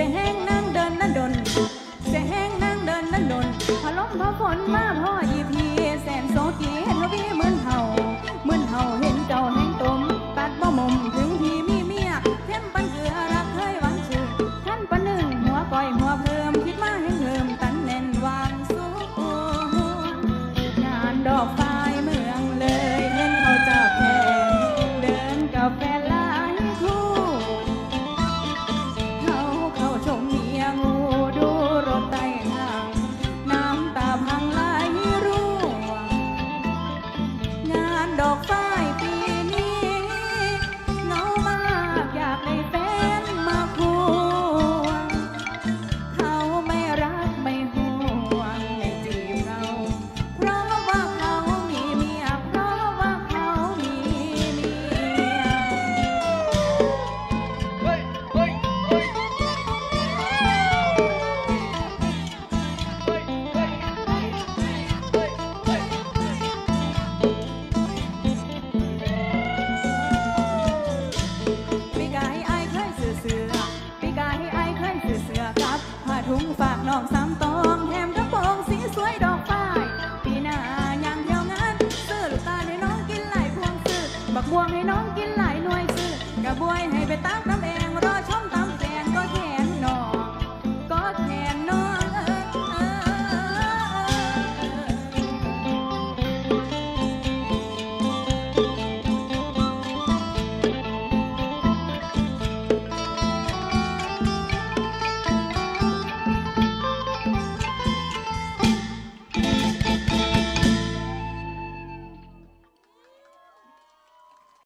สีแห้งนั่งเดินนั้นดนเสงแห้งนั่งเดินนั้นดนพอลมพอฝนมาพ่อ boy, hey, betang.